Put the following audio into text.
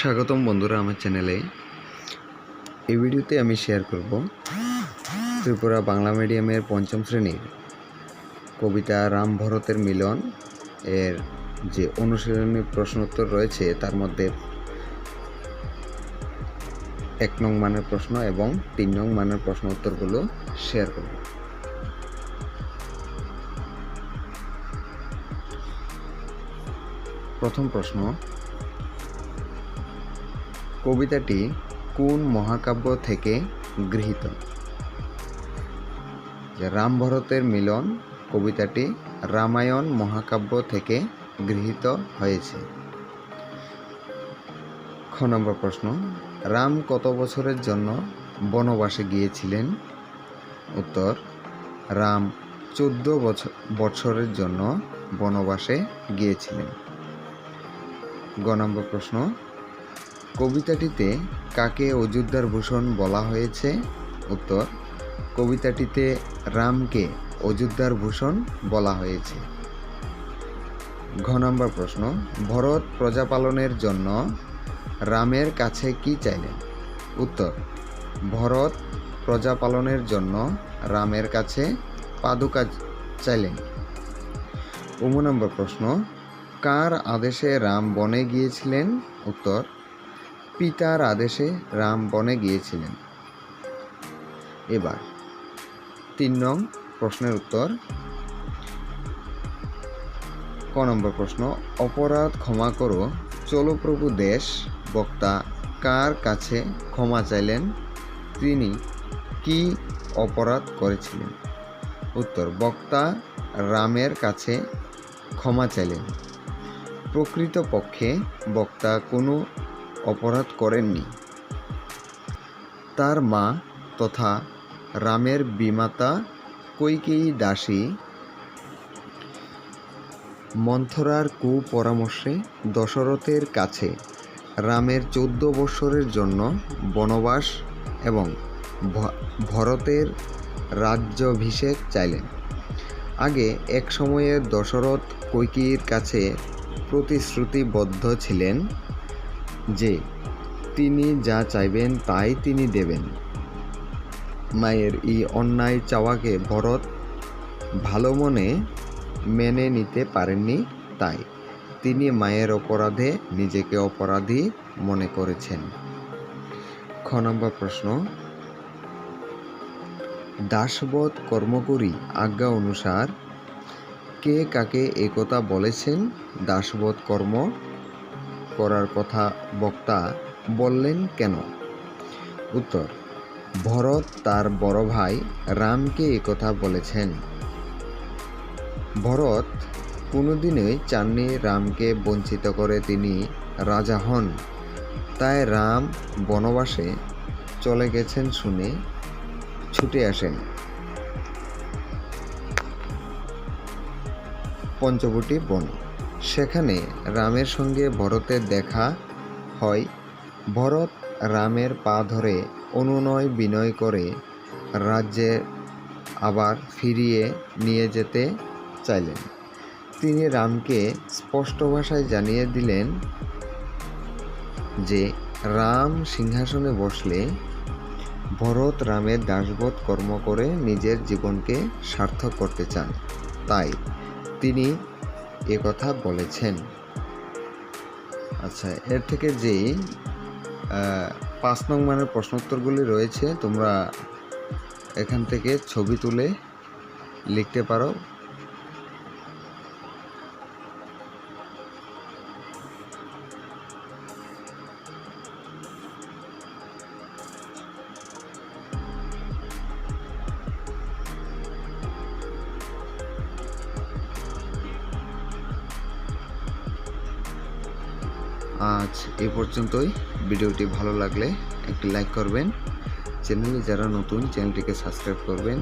স্বাগতম বন্ধুরা আমার চ্যানেলে। এই ভিডিওতে আমি শেয়ার করব ত্রিপুরা বাংলা মিডিয়ামের পঞ্চম শ্রেণির কবিতা রাম ভরতের মিলন এর যে অনুশীলনী প্রশ্ন উত্তর রয়েছে, তার মধ্যে এক নং মানের প্রশ্ন এবং তিন নং মানের প্রশ্ন উত্তরগুলো শেয়ার করব। প্রথম প্রশ্ন কবিতাটি কোন মহাকাব্য থেকে গৃহীত? যে রাম ভরতের মিলন কবিতাটি রামায়ণ মহাকাব্য থেকে গৃহীত হয়েছে। খ নম্বর প্রশ্ন, রাম কত বছরের জন্য বনবাসে গিয়েছিলেন? উত্তর, রাম চোদ্দ বছর বছরের জন্য বনবাসে গিয়েছিলেন। গ নম্বর প্রশ্ন কবিতাটিতে কাকে অযোধ্যার ভূষণ বলা হয়েছে? উত্তর, কবিতাটিতে রামকে অযোধ্যার ভূষণ বলা হয়েছে। ঘ নম্বর প্রশ্ন, ভরত প্রজাপালনের জন্য রামের কাছে কি চাইলেন? উত্তর, ভরত প্রজাপালনের জন্য রামের কাছে পাদুকা চাইলেন। উম নম্বর প্রশ্ন, কার আদেশে রাম বনে গিয়েছিলেন? উত্তর পিতার আদেশে রাম বনে গিয়েছিলেন। এবার তিন নং প্রশ্নের উত্তর। ক নম্বর প্রশ্ন, অপরাধ ক্ষমা করো। চলো প্রভু দেশ, বক্তা, কার কাছে ক্ষমা চাইলেন? তিনি কি অপরাধ করেছিলেন? উত্তর, বক্তা, রামের কাছে ক্ষমা চাইলেন। প্রকৃতপক্ষে বক্তা কোনো অপরাধ করেননি। তার মা তথা রামের বিমাতা কৈকেয়ী দাসী মন্থরার কুপরামর্শে দশরথের কাছে রামের চৌদ্দ বৎসরের জন্য বনবাস এবং ভরতের রাজ্যাভিষেক চাইলেন। আগে এক সময়ে দশরথ কৈকেয়ীর কাছে প্রতিশ্রুতিবদ্ধ ছিলেন। যে তিনি যা চাইবেন তাই তিনি দেবেন। মায়ের এই অন্যায় চাওয়াকে ভরত ভালো মনে মেনে নিতে পারেননি তাই তিনি মায়ের অপরাধে নিজেকে অপরাধী মনে করেছেন। খ নম্বর প্রশ্ন। দাসবধ কর্ম করি আজ্ঞা অনুসার কে কাকে একথা বলেছেন? দাসবধ কর্ম করার কথা বক্তা বললেন কেন? উত্তর, ভরত তার বড় ভাই রামকে একথা বলেছেন। ভরত কোনোদিনই চাননি রামকে বঞ্চিত করে তিনি রাজা হন। তাই রাম বনবাসে চলে গেছেন শুনে ছুটে আসেন। পঞ্চবটি বন। সেখানে রামের সঙ্গে ভরতের দেখা হয়। ভরত রামের পা ধরে অনুনয় বিনয় করে রাজ্যে আবার ফিরিয়ে নিয়ে যেতে চাইলেন। তিনি রামকে স্পষ্ট ভাষায় জানিয়ে দিলেন যে, রাম সিংহাসনে বসলে ভরত রামের দাসবোধ কর্ম করে নিজের জীবনকে সার্থক করতে চান। তাই তিনি কথা বলেছেন। আচ্ছা এর থেকে আহ, পাঁচ নং মানের প্রশ্নোত্তরগুলি রয়েছে তোমরা এখান থেকে ছবি তুলে লিখতে পারো। আজ এ পর্যন্তই। ভিডিওটি ভালো লাগলে একটি লাইক করবেন। চ্যানেলে যারা নতুন, চ্যানেলটিকে সাবস্ক্রাইব করবেন।